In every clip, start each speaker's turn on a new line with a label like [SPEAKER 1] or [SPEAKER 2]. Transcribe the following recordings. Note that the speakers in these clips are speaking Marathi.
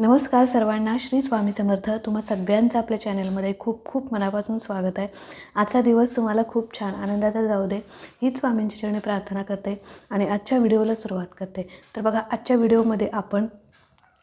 [SPEAKER 1] नमस्कार सर्वांना. श्री स्वामी समर्थ. तुम्हा सगळ्यांचं आपल्या चॅनलमध्ये खूप खूप मनापासून स्वागत आहे. आजचा दिवस तुम्हाला खूप छान आनंदाचा जाऊ दे. हीच स्वामींची चरणी प्रार्थना करते आणि आजच्या व्हिडिओला सुरुवात करते. तर बघा आजच्या व्हिडिओमध्ये आपण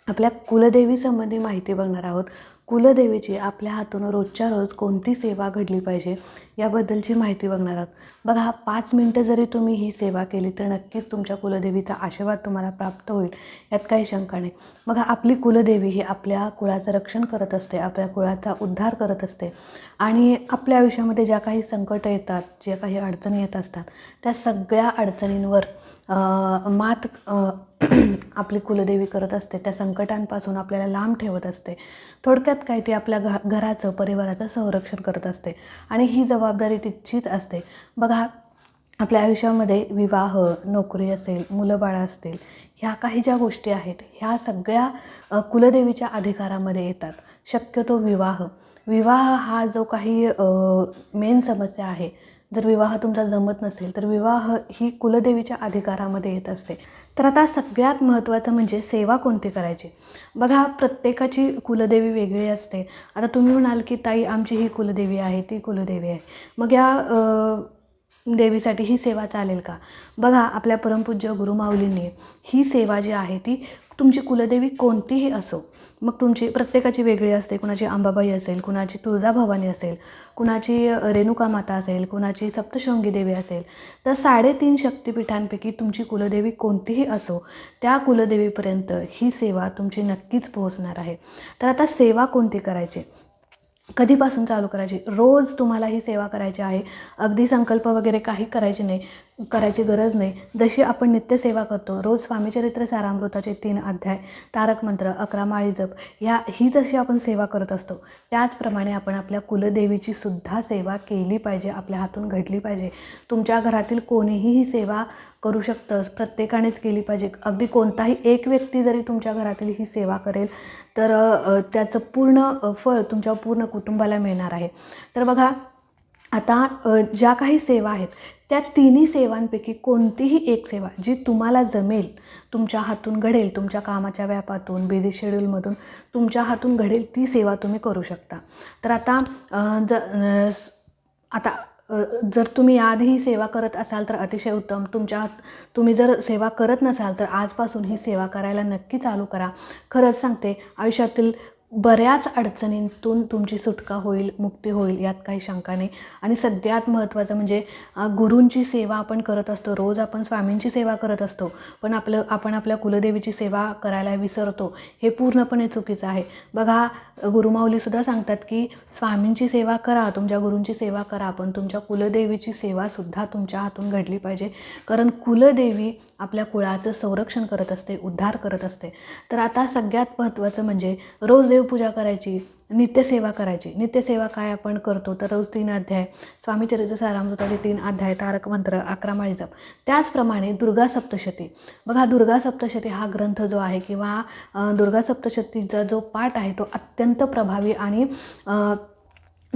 [SPEAKER 1] आपल्या कुलदेवीसंबंधी माहिती बघणार आहोत. कुलदेवीची आपल्या हातून रोजच्या रोज कोणती सेवा घडली पाहिजे याबद्दलची माहिती बघणार आहोत. बघा पाच मिनटं जरी तुम्ही ही सेवा केली तर नक्कीच तुमच्या कुलदेवीचा आशीर्वाद तुम्हाला प्राप्त होईल. यात काही शंका नाही. बघा आपली कुलदेवी ही आपल्या कुळाचं रक्षण करत असते आपल्या कुळाचा उद्धार करत असते. आणि आपल्या आयुष्यामध्ये ज्या काही संकटं येतात ज्या काही अडचणी येत असतात त्या सगळ्या अडचणींवर मात आपली कुलदेवी करत असते त्या संकटांपासून आपल्याला लांब ठेवत असते. थोडक्यात काय ती आपल्या घ घराचं परिवाराचं संरक्षण करत असते. आणि ही जबाबदारी तिचीच असते. बघा आपल्या आयुष्यामध्ये विवाह नोकरी असेल मुलं बाळं असतील ह्या काही ज्या गोष्टी आहेत ह्या सगळ्या कुलदेवीच्या अधिकारामध्ये येतात. शक्यतो विवाह. विवाह हा जो काही मेन समस्या आहे जर विवाह तुमचा जमत नसेल तर विवाह ही कुलदेवीच्या अधिकारामध्ये येत असते. तर आता सगळ्यात महत्त्वाचं म्हणजे सेवा कोणती करायची? बघा प्रत्येकाची कुलदेवी वेगळी असते. आता तुम्ही म्हणाल की ताई आमची ही कुलदेवी आहे ती कुलदेवी आहे. मग या देवीसाठी ही सेवा चालेल का? बघा आपल्या परमपूज्य गुरुमाऊलींनी ही सेवा जी आहे ती तुमची कुलदेवी कोणतीही असो मग तुमची प्रत्येकाची वेगळी असते. कुणाची अंबाबाई असेल कुणाची तुळजाभवानी असेल कुणाची रेणुका माता असेल कुणाची सप्तशृंगी देवी असेल तर साडेतीन शक्तिपीठांपैकी तुमची कुलदेवी कोणतीही असो त्या कुलदेवीपर्यंत ही सेवा तुमची नक्कीच पोहोचणार आहे. तर आता सेवा कोणती करायची? कधीपासून चालू करायची? रोज तुम्हाला ही सेवा करायची आहे. अगदी संकल्प वगैरे काही करायची नाही करायची गरज नाही. जशी आपण नित्यसेवा करतो रोज स्वामीचरित्र सारामृताचे तीन अध्याय तारक मंत्र अकरा माळी जप ह्या ही जशी आपण सेवा करत असतो त्याचप्रमाणे आपण आपल्या कुलदेवीची सुद्धा सेवा केली पाहिजे आपल्या हातून घडली पाहिजे. तुमच्या घरातील कोणीही ही सेवा करू शकतंस प्रत्येकानेच केली पाहिजे. अगदी कोणताही एक व्यक्ती जरी तुमच्या घरातील ही सेवा करेल तर त्याचं पूर्ण फळ तुमच्या पूर्ण कुटुंबाला मिळणार आहे. तर बघा आता ज्या काही सेवा आहेत त्या तिन्ही सेवांपैकी कोणतीही एक सेवा जी तुम्हाला जमेल तुमच्या हातून घडेल तुमच्या कामाच्या व्यापातून बिझी शेड्यूलमधून तुमच्या हातून घडेल ती सेवा तुम्ही करू शकता. तर आता ज आता जर तुम्ही याआधी सेवा करत असाल तर अतिशय उत्तम. तुमच्या तुम्ही जर सेवा करत नसाल तर आजपासून ही सेवा करायला नक्की चालू करा. खरंच सांगते आयुष्यातील बऱ्याच अडचणींतून तुमची सुटका होईल मुक्ती होईल यात काही शंका नाही. आणि सगळ्यात महत्त्वाचं म्हणजे गुरूंची सेवा आपण करत असतो. रोज आपण स्वामींची सेवा करत असतो. पण आपलं आपण आपल्या कुलदेवीची सेवा करायला विसरतो. हे पूर्णपणे चुकीचं आहे. बघा गुरुमाऊलीसुद्धा सांगतात की स्वामींची सेवा करा तुमच्या गुरूंची सेवा करा पण तुमच्या कुलदेवीची सेवासुद्धा तुमच्या हातून घडली पाहिजे. कारण कुलदेवी आपल्या कुळाचं संरक्षण करत असते उद्धार करत असते. तर आता सगळ्यात महत्त्वाचं म्हणजे रोज देवपूजा करायची नित्यसेवा करायची. नित्यसेवा काय आपण करतो? तर रोज तीन अध्याय. स्वामीचरित्र सारामृताचे तीन अध्याय तारक मंत्र अकरा माळीजप. त्याचप्रमाणे दुर्गा सप्तशती. बघा दुर्गा सप्तशती हा ग्रंथ जो आहे किंवा दुर्गा सप्तशतीचा जो पाठ आहे तो अत्यंत प्रभावी आणि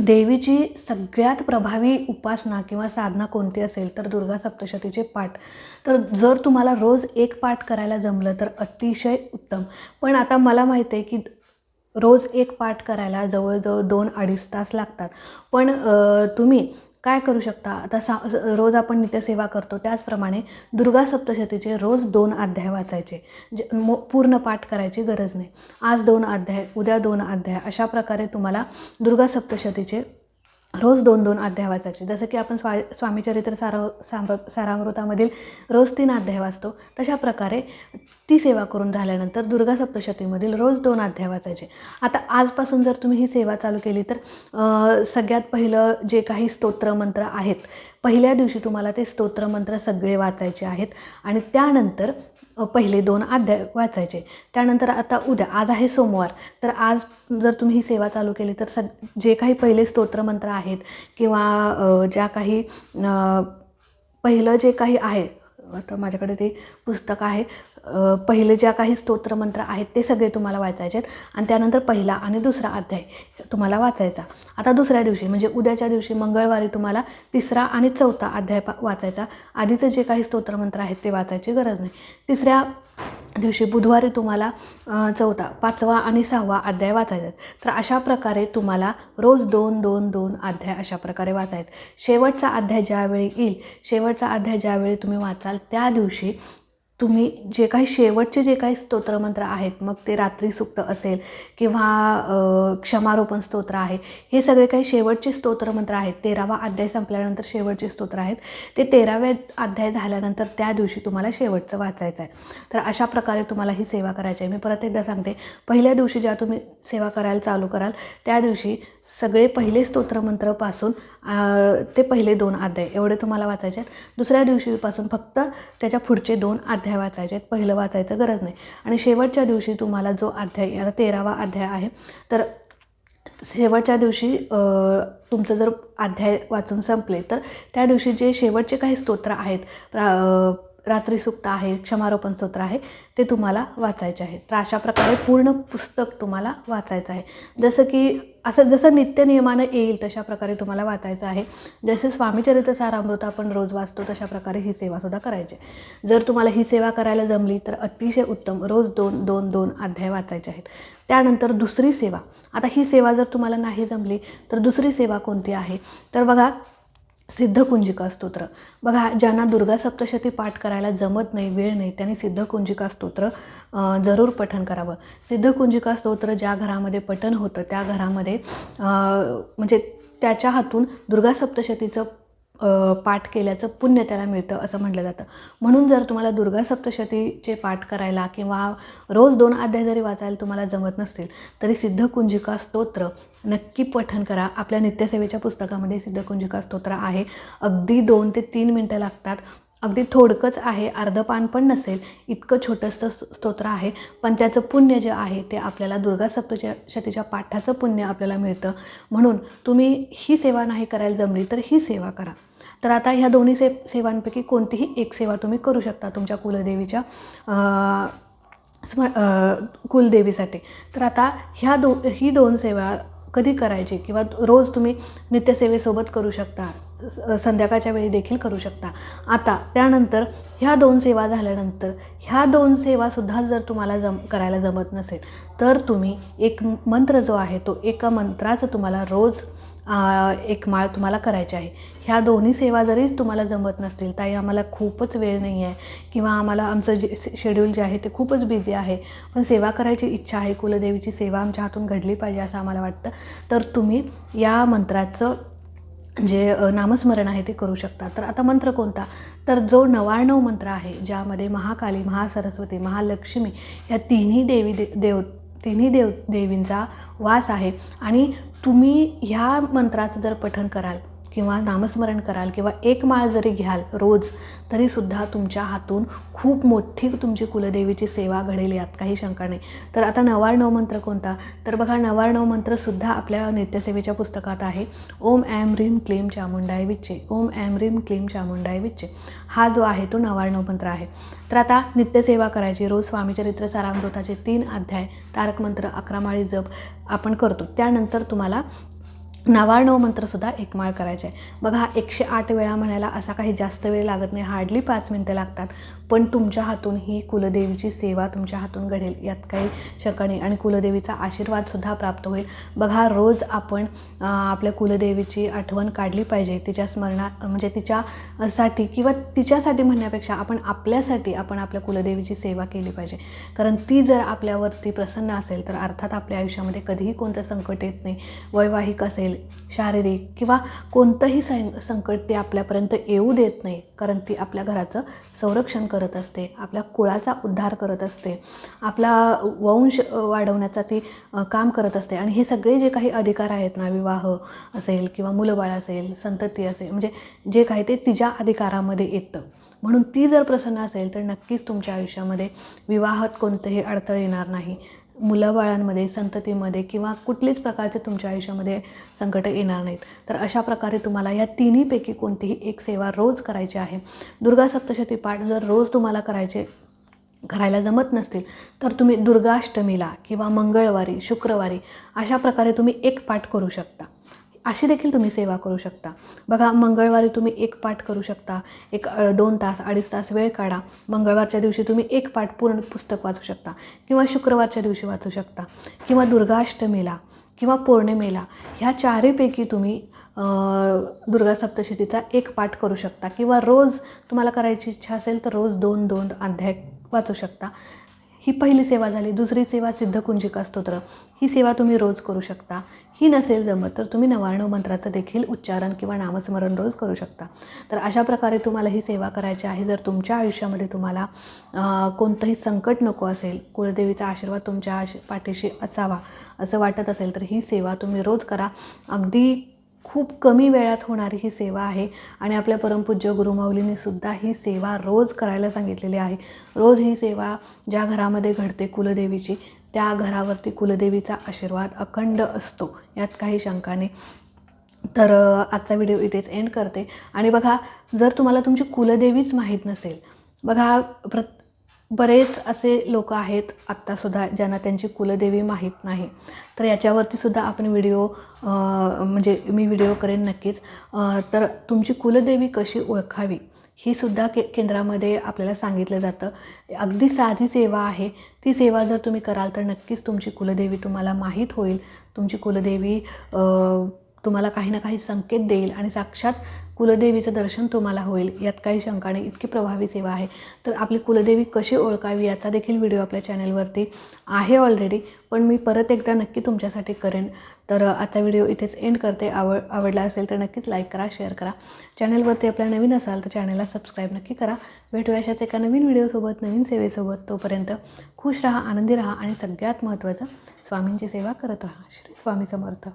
[SPEAKER 1] देवीची सगळ्यात प्रभावी उपासना किंवा साधना कोणती असेल तर दुर्गा सप्तशतीचे पाठ. तर जर तुम्हाला रोज एक पाठ करायला जमलं तर अतिशय उत्तम. पण आता मला माहिती आहे की रोज एक पाठ करायला जवळजवळ दोन अडीच तास लागतात. पण तुम्ही काय करू शकता? आता सा रोज आपण नित्यसेवा करतो. त्याचप्रमाणे दुर्गा सप्तशतीचे रोज दोन अध्याय वाचायचे. जे मो पूर्ण पाठ करायची गरज नाही. आज दोन अध्याय उद्या दोन अध्याय अशा प्रकारे तुम्हाला दुर्गा सप्तशतीचे रोज दोन दोन अध्याय वाचायचे. जसं की आपण स्वा स्वामीचरित्र साराव साम सारामृतामधील रोज तीन अध्याय वाचतो तशा प्रकारे ती सेवा करून झाल्यानंतर दुर्गा सप्तशतीमधील रोज दोन अध्याय वाचायचे. आता आजपासून जर तुम्ही ही सेवा चालू केली तर सगळ्यात पहिलं जे काही स्तोत्रमंत्र आहेत पहिल्या दिवशी तुम्हाला ते स्तोत्रमंत्र सगळे वाचायचे आहेत आणि त्यानंतर पहिले दोन अध्याय वाचायचे. त्यानंतर आता उद्या आज आहे सोमवार तर आज जर तुम्ही ही सेवा चालू केली तर सग जे काही पहिले स्तोत्रमंत्र आहेत किंवा ज्या काही पहिलं जे काही आहे आता माझ्याकडे ते पुस्तक आहे पहिले ज्या काही स्तोत्रमंत्र आहेत ते सगळे तुम्हाला वाचायचे आहेत. आणि त्यानंतर पहिला आणि दुसरा अध्याय तुम्हाला वाचायचा. आता दुसऱ्या दिवशी म्हणजे उद्याच्या दिवशी मंगळवारी तुम्हाला तिसरा आणि चौथा अध्याय पा वाचायचा. आधीचं जे काही स्तोत्रमंत्र आहेत ते वाचायची गरज नाही. तिसऱ्या दिवशी बुधवारी तुम्हाला चौथा पाचवा आणि सहावा अध्याय वाचायचा तर अशा प्रकारे तुम्हाला रोज दोन दोन दोन अध्याय अशा प्रकारे वाचायत शेवटचा अध्याय ज्यावेळी येईल शेवटचा अध्याय ज्यावेळी तुम्ही वाचाल त्या दिवशी तुम्ही जे काही शेवटचे जे काही स्तोत्रमंत्र आहेत मग ते रात्री सुक्त असेल किंवा क्षमारोपण स्तोत्र आहे हे सगळे काही शेवटचे स्तोत्रमंत्र आहेत. तेरावा अध्याय संपल्यानंतर शेवटचे स्तोत्र आहेत. ते तेराव्या अध्याय झाल्यानंतर त्या दिवशी तुम्हाला शेवटचं वाचायचं आहे तर अशा प्रकारे तुम्हाला ही सेवा करायची आहे. मी परत एकदा सांगते. पहिल्या दिवशी ज्या तुम्ही सेवा करायला चालू कराल त्या दिवशी सगळे पहिले स्तोत्रमंत्रपासून ते पहिले दोन अध्याय एवढे तुम्हाला वाचायचे आहेत. दुसऱ्या दिवशीपासून फक्त त्याच्या पुढचे दोन अध्याय वाचायचे आहेत. पहिलं वाचायचं गरज नाही. आणि शेवटच्या दिवशी तुम्हाला जो अध्याय आता तेरावा अध्याय आहे तर शेवटच्या दिवशी तुमचं जर अध्याय वाचून संपले तर त्या दिवशी जे शेवटचे काही स्तोत्र आहेत रा रात्री सुक्त आहे क्षमारोपण स्तोत्र आहे ते तुम्हाला वाचायचे आहे तर अशा प्रकारे पूर्ण पुस्तक तुम्हाला वाचायचं आहे. जसं की असं जसं नित्यनियमानं येईल तशा प्रकारे तुम्हाला वाचायचं आहे. जसे स्वामीचरित्र सारामृत आपण रोज वाचतो तशा प्रकारे ही सेवासुद्धा करायची. आहे. जर तुम्हाला ही सेवा करायला जमली तर अतिशय उत्तम रोज दोन दोन दोन अध्याय वाचायचे आहेत. त्यानंतर दुसरी सेवा. आता ही सेवा जर तुम्हाला नाही जमली तर दुसरी सेवा कोणती आहे? तर बघा सिद्धकुंजिका स्तोत्र. बघा ज्यांना दुर्गा सप्तशती पाठ करायला जमत नाही वेळ नाही त्यांनी सिद्धकुंजिका स्तोत्र जरूर पठण करावं. सिद्धकुंजिका स्तोत्र ज्या घरामध्ये पठण होतं त्या घरामध्ये म्हणजे त्याच्या हातून दुर्गा सप्तशतीचं पाठ केल्याचं पुण्य त्याला मिळतं असं म्हटलं जातं. म्हणून जर तुम्हाला दुर्गा सप्तशतीचे पाठ करायला किंवा रोज दोन अध्याय जरी वाचायला तुम्हाला जमत नसतील तरी सिद्धकुंजिका स्तोत्र नक्की पठन करा. आपल्या नित्यसेवेच्या पुस्तकामध्ये सिद्धकुंजिका स्तोत्र आहे. अगदी दोन ते तीन मिनटं लागतात. अगदी थोडकंच आहे अर्धं पान पण नसेल इतकं छोटंसं स्तोत्र आहे. पण त्याचं पुण्य जे आहे ते आपल्याला दुर्गा सप्तच्या शतीच्या पाठाचं पुण्य आपल्याला मिळतं. म्हणून तुम्ही ही सेवा नाही करायला जमली तर ही सेवा करा. तर आता ह्या दोन्ही से सेवांपैकी कोणतीही एक सेवा तुम्ही करू शकता तुमच्या कुलदेवीच्या स्म कुलदेवीसाठी. तर आता ह्या दो ही दोन सेवा कधी करायची किंवा रोज तुम्ही नित्यसेवेसोबत करू शकता संध्याकाळच्या वेळी देखील करू शकता. आता त्यानंतर ह्या दोन सेवा झाल्यानंतर ह्या दोन सेवासुद्धा जर तुम्हाला जम करायला जमत नसेल तर तुम्ही एक मंत्र जो आहे तो एका मंत्राचं तुम्हाला रोज आ, एक माळ तुम्हाला करायची आहे. ह्या दोन्ही सेवा जरीच तुम्हाला जमत नसतील ताई आम्हाला खूपच वेळ नाही आहे किंवा आम्हाला आमचं जे शेड्यूल जे आहे ते खूपच बिझी आहे. पण सेवा करायची इच्छा आहे कुलदेवीची सेवा आमच्या हातून घडली पाहिजे असं आम्हाला वाटतं. तर तुम्ही या मंत्राचं जे नामस्मरण आहे ते करू शकता. तर आता मंत्र कोणता? तर जो नवाण्णव मंत्र आहे ज्यामध्ये महाकाली महासरस्वती महालक्ष्मी या तिन्ही देवी दे देव तिन्ही देव देवींचा वास आहे. आणि तुम्ही ह्या मंत्राचं जर पठण कराल किंवा नामस्मरण कराल किंवा एक माळ जरी घ्याल रोज तरीसुद्धा तुमच्या हातून खूप मोठी तुमची कुलदेवीची सेवा घडेल यात काही शंका नाही. तर आता नवाण्णव मंत्र कोणता? तर बघा नवाण्णव मंत्रसुद्धा आपल्या नित्यसेवेच्या पुस्तकात आहे. ओम ॲम रीम क्लीम चामुंडाय विच्चे. ओम ॲम रीम क्लीम चामुंडाय विच्चे. हा जो आहे तो नवाण्णव मंत्र आहे. तर आता नित्यसेवा करायची. रोज स्वामीचरित्र सारामृताचे तीन अध्याय तारकमंत्र अकरामाळी अकरा माळी जप आपण करतो. त्यानंतर तुम्हाला नवाण्णव मंत्रसुद्धा एकमाळ करायचे. आहे बघा हा एकशे आठ वेळा म्हणायला असा काही जास्त वेळ लागत नाही. हार्डली पाच मिनटं लागतात. पण तुमच्या हातून ही कुलदेवीची सेवा तुमच्या हातून घडेल. यात काही शंका नाही. आणि कुलदेवीचा आशीर्वादसुद्धा प्राप्त होईल. बघा रोज आपण आपल्या कुलदेवीची आठवण काढली पाहिजे. तिच्या स्मरणात म्हणजे तिच्यासाठी किंवा तिच्यासाठी म्हणण्यापेक्षा आपण आपल्यासाठी आपण आपल्या कुलदेवीची सेवा केली पाहिजे. कारण ती जर आपल्यावरती प्रसन्न असेल तर अर्थात आपल्या आयुष्यामध्ये कधीही कोणतं संकट येत नाही. वैवाहिक असेल शारीरिक किंवा कोणतंही सं संकट ते आपल्यापर्यंत येऊ देत नाही कारण ती आपल्या घराचं संरक्षण करत असते आपल्या कुळाचा उद्धार करत असते आपला वंश वाढवण्याचा ती काम करत असते. आणि हे सगळे जे काही अधिकार आहेत ना विवाह असेल किंवा मुलंबाळ असेल संतती असेल म्हणजे जे काही ते तिच्या अधिकारामध्ये येतं. म्हणून ती जर प्रसन्न असेल तर नक्कीच तुमच्या आयुष्यामध्ये विवाहात कोणतेही अडथळे येणार नाही. मुलाबाळांमध्ये संततीमध्ये किंवा कुठलीच प्रकारचे तुमच्या आयुष्यामध्ये संकट येणार नाहीत. तर अशा प्रकारे तुम्हाला या तिन्हीपैकी कोणतीही एक सेवा रोज करायची आहे. दुर्गा सप्तशती पाठ जर रोज तुम्हाला करायचे करायला जमत नसतील तर तुम्ही दुर्गाष्टमीला किंवा मंगळवारी शुक्रवारी अशा प्रकारे तुम्ही एक पाठ करू शकता. अशी देखील तुम्ही सेवा करू शकता. बघा मंगळवारी तुम्ही एक पाठ करू शकता. एक दोन तास अडीच तास वेळ काढा. मंगळवारच्या दिवशी तुम्ही एक पाठ पूर्ण पुस्तक वाचू शकता. किंवा शुक्रवारच्या दिवशी वाचू शकता. किंवा दुर्गाष्टमीला किंवा पौर्णिमेला ह्या चारीपैकी तुम्ही दुर्गा सप्तशतीचा एक पाठ करू शकता. किंवा रोज तुम्हाला करायची इच्छा असेल तर रोज दोन दोन अध्याय वाचू शकता. ही पहिली सेवा झाली. दुसरी सेवा सिद्धकुंजिका स्तोत्र. ही सेवा तुम्ही रोज करू शकता. ही नसेल जमत तर तुम्ही नव्याण्णव मंत्राचं देखील उच्चारण किंवा नामस्मरण रोज करू शकता. तर अशा प्रकारे तुम्हाला ही सेवा करायची आहे. जर तुमच्या आयुष्यामध्ये तुम्हाला कोणतंही संकट नको असेल कुलदेवीचा आशीर्वाद तुमच्या आश- पाठीशी असावा असं वाटत असेल तर ही सेवा तुम्ही रोज करा. अगदी खूप कमी वेळात होणारी ही सेवा आहे आणि आपल्या परमपूज्य गुरुमाऊलींनीसुद्धा ही सेवा रोज करायला सांगितलेली आहे. रोज ही सेवा ज्या घरामध्ये घडते कुलदेवीची त्या घरावरती कुलदेवीचा आशीर्वाद अखंड असतो. यात काही शंका नाही. तर आजचा व्हिडिओ इथेच एंड करते. आणि बघा जर तुम्हाला तुमची कुलदेवीच माहीत नसेल बघा प्र बरेच असे लोक आहेत आत्तासुद्धा ज्यांना त्यांची कुलदेवी माहीत नाही. तर याच्यावरतीसुद्धा आपण व्हिडिओ म्हणजे मी व्हिडिओ करेन नक्कीच. तर तुमची कुलदेवी कशी ओळखावी? ही सुद्धा के केंद्रामध्ये आपल्याला सांगितलं जातं. अगदी साधी सेवा आहे. ती सेवा जर तुम्ही कराल तर नक्कीच तुमची कुलदेवी तुम्हाला माहीत होईल. तुमची कुलदेवी तुम्हाला काही ना काही संकेत देईल आणि साक्षात कुलदेवीचं दर्शन तुम्हाला होईल. यात काही शंका नाही. इतकी प्रभावी सेवा आहे. तर आपली कुलदेवी कशी ओळखावी याचा देखील व्हिडिओ आपल्या चॅनलवरती आहे ऑलरेडी पण मी परत एकदा नक्की तुमच्यासाठी करेन. तर आजचा व्हिडिओ इथेच एंड करते. आवड आवडला असेल तर नक्कीच लाईक करा शेअर करा. चॅनलवरती आपल्या नवीन असाल तर चॅनलला सबस्क्राईब नक्की करा. भेटूया अशाच एका नवीन व्हिडिओसोबत नवीन सेवेसोबत. तोपर्यंत खुश राहा आनंदी राहा आणि सगळ्यात महत्त्वाचं स्वामींची सेवा करत राहा. श्री स्वामी समर्थ.